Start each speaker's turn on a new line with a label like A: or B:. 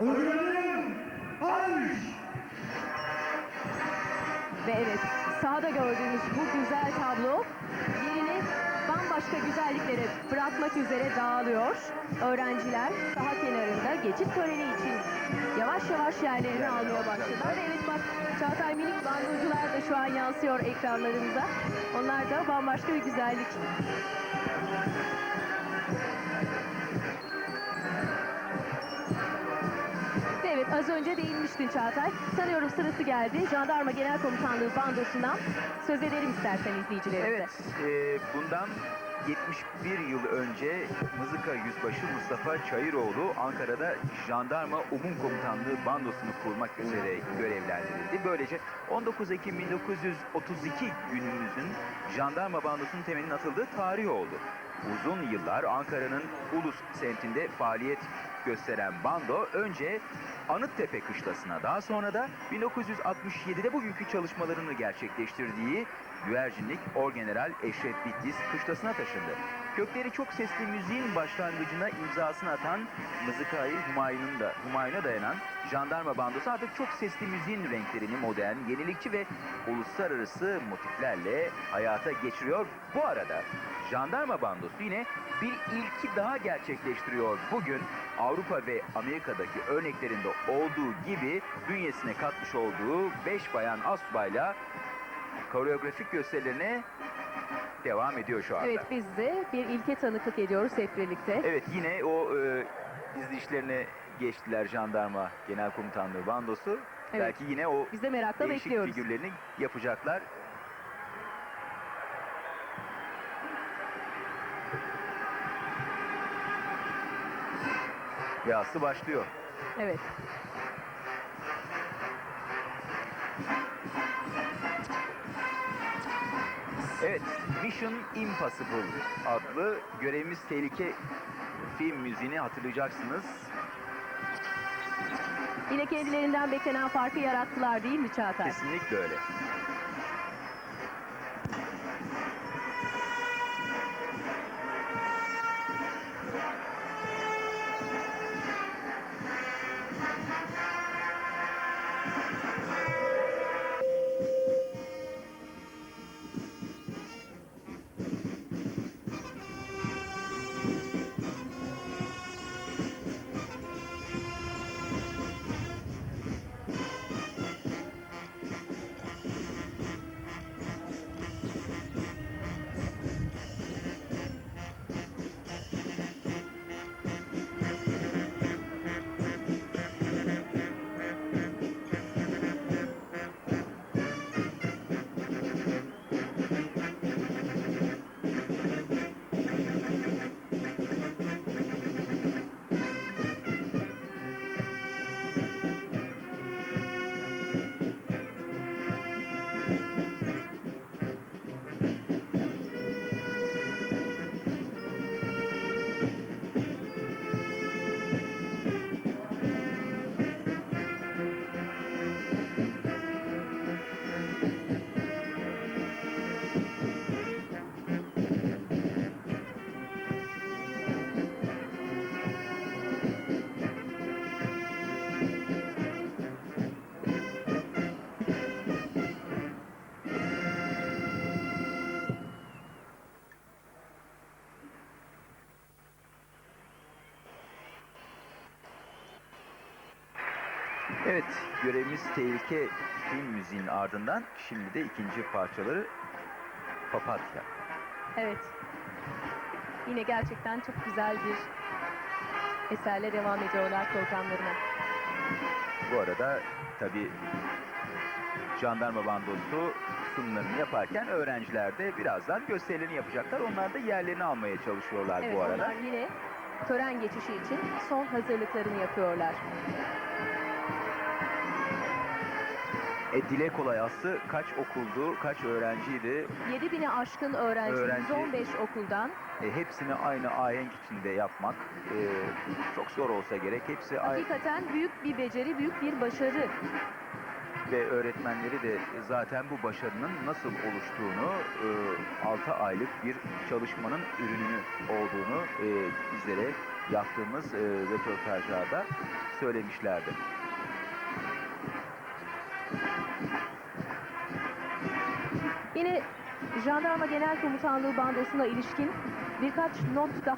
A: Öğrenim Arş.
B: Ve evet sahada gördüğümüz bu güzel tablo yerini bambaşka güzelliklere bırakmak üzere dağılıyor. Öğrenciler saha kenarında geçit töreni için yavaş yavaş yerlerini almaya başladılar. Ve evet bak Çağatay minik bandocular da şu an yansıyor ekranlarımıza. Onlar da bambaşka bir güzellik. Az önce değinmiştin Çağatay. Sanıyorum sırası geldi. Jandarma Genel Komutanlığı bandosundan söz edelim istersen izleyicilerimize.
C: Evet, e, bundan 71 yıl önce Mızıka Yüzbaşı Mustafa Çayıroğlu Ankara'da Jandarma Umum Komutanlığı bandosunu kurmak üzere görevlendirildi. Böylece 19 Ekim 1932 günümüzün Jandarma bandosunun temelinin atıldığı tarih oldu. Uzun yıllar Ankara'nın Ulus semtinde faaliyet gösteren bando önce Anıttepe kışlasına daha sonra da 1967'de bugünkü çalışmalarını gerçekleştirdiği Güvercinlik Orgeneral Eşref Bitlis kışlasına taşındı. Kökleri çok sesli müziğin başlangıcına imzasını atan Mızıkayı Humayun'un da Humayun'a dayanan jandarma bandosu artık çok sesli müziğin renklerini modern, yenilikçi ve uluslararası motiflerle hayata geçiriyor. Bu arada jandarma bandosu yine bir ilki daha gerçekleştiriyor. Bugün Avrupa ve Amerika'daki örneklerinde olduğu gibi bünyesine katmış olduğu 5 bayan astsubayla koreografik gösterilerine devam ediyor şu anda.
B: Evet biz de bir ilke tanıklık ediyoruz hep birlikte.
C: Evet yine o e, izleyişlerine geçtiler jandarma genel komutanlığı bandosu.
B: Evet.
C: Belki yine o
B: Biz de merakla
C: değişik
B: bekliyoruz.
C: figürlerini yapacaklar. Ve aslı başlıyor.
B: Evet.
C: Evet, Mission Impossible adlı görevimiz tehlike film müziğini hatırlayacaksınız.
B: Yine kendilerinden beklenen farkı yarattılar değil mi Çağatay?
C: Kesinlikle öyle. Evet, görevimiz tehlike film müziğinin ardından şimdi de ikinci parçaları Papatya.
B: Evet. Yine gerçekten çok güzel bir eserle devam ediyorlar programlarına.
C: Bu arada tabi jandarma bandosu sunumlarını yaparken öğrenciler de birazdan gösterilerini yapacaklar. Onlar da yerlerini almaya çalışıyorlar
B: Evet
C: bu arada.
B: onlar yine tören geçişi için son hazırlıklarını yapıyorlar.
C: E dile kolay Aslı kaç okuldu, kaç öğrenciydi?
B: 7000'e aşkın öğrenci,
C: Öğrenci.
B: 115 okuldan
C: E, hepsini aynı ahenk içinde yapmak e, çok zor olsa gerek. Hepsi aynı
B: hakikaten büyük bir beceri, büyük bir başarı.
C: ve öğretmenleri de zaten bu başarının nasıl oluştuğunu, e, 6 aylık bir çalışmanın ürününü olduğunu e, bizlere yaptığımız e, röportajlarda söylemişlerdi.
B: Yine Jandarma Genel Komutanlığı bandosuna ilişkin birkaç not daha